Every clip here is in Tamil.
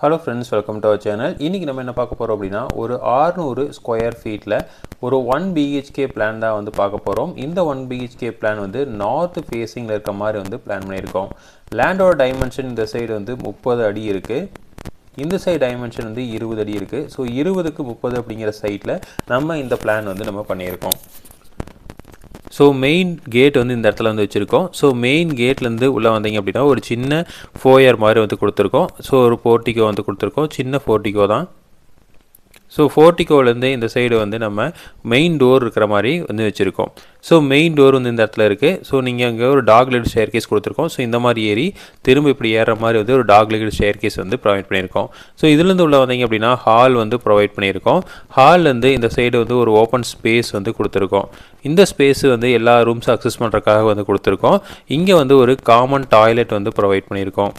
Hello friends welcome to our channel இன்றைக்கி நம்ம என்ன பார்க்க போகிறோம் அப்படின்னா ஒரு 600 ஸ்கொயர் ஃபீட்டில் ஒரு ஒன் பிஹெச்கே பிளான் தான் வந்து பார்க்க போகிறோம் இந்த ஒன் பிஹெச்கே பிளான் வந்து நார்த் ஃபேஸிங்கில் இருக்க மாதிரி வந்து பிளான் பண்ணியிருக்கோம். லேண்டோட டைமென்ஷன் இந்த சைடு வந்து முப்பது அடி இருக்குது இந்த சைடு டைமென்ஷன் வந்து இருபது அடி இருக்குது ஸோ இருபதுக்கு முப்பது அப்படிங்கிற சைட்டில் நம்ம இந்த பிளான் வந்து நம்ம பண்ணியிருக்கோம். ஸோ மெயின் கேட் வந்து இந்த இடத்துல வந்து வச்சுருக்கோம். ஸோ மெயின் கேட்லேருந்து உள்ளே வந்தீங்க அப்படின்னா ஒரு சின்ன ஃபோயர் மாதிரி வந்து கொடுத்துருக்கோம். ஸோ ஒரு போர்ட்டிகோ வந்து கொடுத்துருக்கோம். சின்ன போர்ட்டிகோ தான். ஸோ ஃபோர்டிகோலேருந்து இந்த சைடு வந்து நம்ம மெயின் டோர் இருக்கிற மாதிரி வந்து வச்சுருக்கோம். ஸோ மெயின் டோர் வந்து இந்த இடத்துல இருக்குது ஸோ நீங்கள் அங்கே ஒரு டாக் லெட் ஷேர் கேஸ் கொடுத்துருக்கோம். ஸோ இந்த மாதிரி ஏறி திரும்ப இப்படி ஏற மாதிரி வந்து ஒரு டாக் லெட் ஷேர் கேஸ் வந்து ப்ரொவைட் பண்ணியிருக்கோம். ஸோ இதுலேருந்து உள்ள வந்தீங்க அப்படின்னா ஹால் வந்து ப்ரொவைட் பண்ணியிருக்கோம். ஹால்லேருந்து இந்த சைடு வந்து ஒரு ஓப்பன் ஸ்பேஸ் வந்து கொடுத்துருக்கோம். இந்த ஸ்பேஸ் வந்து எல்லா ரூம்ஸும் அக்சஸ் பண்ணுறதுக்காக வந்து கொடுத்துருக்கோம். இங்கே வந்து ஒரு காமன் டாய்லெட் வந்து ப்ரொவைட் பண்ணியிருக்கோம்.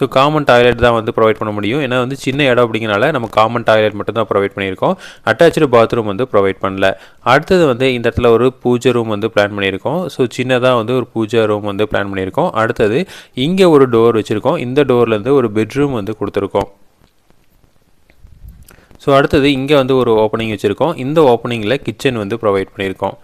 ஸோ காமன் டாய்லெட் தான் வந்து ப்ரொவைட் பண்ண முடியும். ஏன்னா வந்து சின்ன இடம் அப்படிங்கிறனால நம்ம காமன் டாய்லெட் மட்டும் தான் ப்ரொவைட் பண்ணியிருக்கோம். அட்டாச்சு பாத்ரூம் வந்து ப்ரொவைட் பண்ணல. அடுத்தது வந்து இந்த இடத்துல ஒரு பூஜை ரூம் வந்து பிளான் பண்ணியிருக்கோம். ஸோ சின்னதாக வந்து ஒரு பூஜை ரூம் வந்து பிளான் பண்ணியிருக்கோம். அடுத்தது இங்கே ஒரு டோர் வச்சுருக்கோம். இந்த டோர்லேருந்து ஒரு பெட்ரூம் வந்து கொடுத்துருக்கோம். ஸோ அடுத்தது இங்கே வந்து ஒரு ஓப்பனிங் வச்சுருக்கோம். இந்த ஓப்பனிங்கில் கிச்சன் வந்து ப்ரொவைட் பண்ணியிருக்கோம்.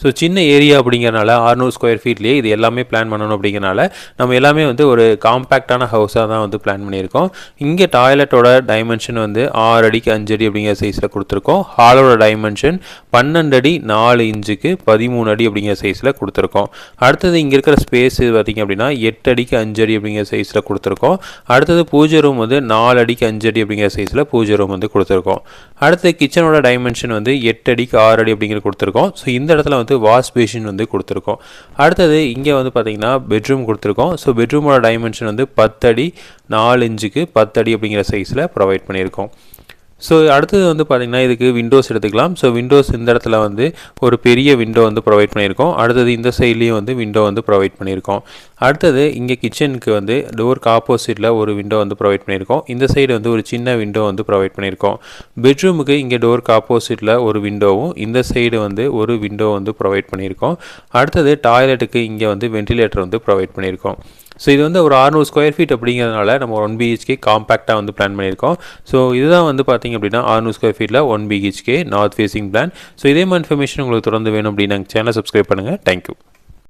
ஸோ சின்ன ஏரியா அப்படிங்கிறனால ஆறுநூறு ஸ்கொயர் ஃபீட்லேயே இது எல்லாமே பிளான் பண்ணணும் அப்படிங்கிறனால நம்ம எல்லாமே வந்து ஒரு காம்பேக்டான ஹவுஸாக தான் வந்து பிளான் பண்ணியிருக்கோம். இங்கே டாய்லெட்டோட டைமென்ஷன் வந்து ஆறு அடிக்கு அஞ்சு அடி அப்படிங்கிற சைஸில் கொடுத்துருக்கோம். ஹாலோட டைமென்ஷன் பன்னெண்டு அடி நாலு இன்ச்சுக்கு பதிமூணு அடி அப்படிங்கிற சைஸில் கொடுத்துருக்கோம். அடுத்தது இங்கே இருக்கிற ஸ்பேஸ் பார்த்திங்க அப்படின்னா எட்டு அடிக்கு அஞ்சு அடி அப்படிங்கிற சைஸில் கொடுத்துருக்கோம். அடுத்தது பூஜை ரூம் வந்து நாலு அடிக்கு அஞ்சு அடி அப்படிங்கிற சைஸில் பூஜை ரூம் வந்து கொடுத்துருக்கோம். அடுத்தது கிச்சனோட டைமென்ஷன் வந்து எட்டு அடிக்கு ஆறு அடி அப்படிங்கிற கொடுத்துருக்கோம். ஸோ இந்த இடத்துல வந்து வாஷ் பேஷின் வந்து கொடுத்துருக்கோம். அடுத்தது இங்கே வந்து பார்த்திங்கன்னா பெட்ரூம் கொடுத்துருக்கோம். ஸோ பெட்ரூமோட டைமென்ஷன் வந்து பத்தடி நாலு இன்ச்சுக்கு பத்தடி அப்படிங்கிற சைஸில் ப்ரொவைட் பண்ணியிருக்கோம். ஸோ அடுத்தது வந்து பார்த்திங்கன்னா இதுக்கு விண்டோஸ் எடுத்துக்கலாம். ஸோ விண்டோஸ் இந்த இடத்துல வந்து ஒரு பெரிய விண்டோ வந்து ப்ரொவைட் பண்ணியிருக்கோம். அடுத்தது இந்த சைட்லேயும் வந்து விண்டோ வந்து ப்ரொவைட் பண்ணியிருக்கோம். அடுத்தது இங்கே கிச்சனுக்கு வந்து டோருக்கு ஆப்போசிட்டில் ஒரு விண்டோ வந்து ப்ரொவைட் பண்ணியிருக்கோம். இந்த சைடு வந்து ஒரு சின்ன விண்டோ வந்து ப்ரொவைட் பண்ணியிருக்கோம். பெட்ரூமுக்கு இங்கே டோருக்கு ஆப்போசிட்டில் ஒரு விண்டோவும் இந்த சைடு வந்து ஒரு விண்டோ வந்து ப்ரொவைட் பண்ணியிருக்கோம். அடுத்தது டாய்லெட்டுக்கு இங்கே வந்து வென்டிலேட்டர் வந்து ப்ரொவைட் பண்ணியிருக்கோம். ஸோ இது வந்து ஒரு அறுநூறு ஸ்கொயர் ஃபீட் அப்படிங்கிறதுனால நம்ம ஒன் பிஹெச்கே காம்பேக்டாக வந்து பிளான் பண்ணியிருக்கோம். ஸோ இதுதான் வந்து பார்த்திங்க அப்படின்னா அறுநூறு ஸ்கொயர் ஃபீட்டில் one BHK north facing plan so இதே மாதிரி இன்ஃபர்மேஷன் உங்களுக்கு தொடர்ந்து வேணும் அப்படின்னு சேனல் சப்ஸ்கிரைப் பண்ணுங்கள் தேங்க்யூ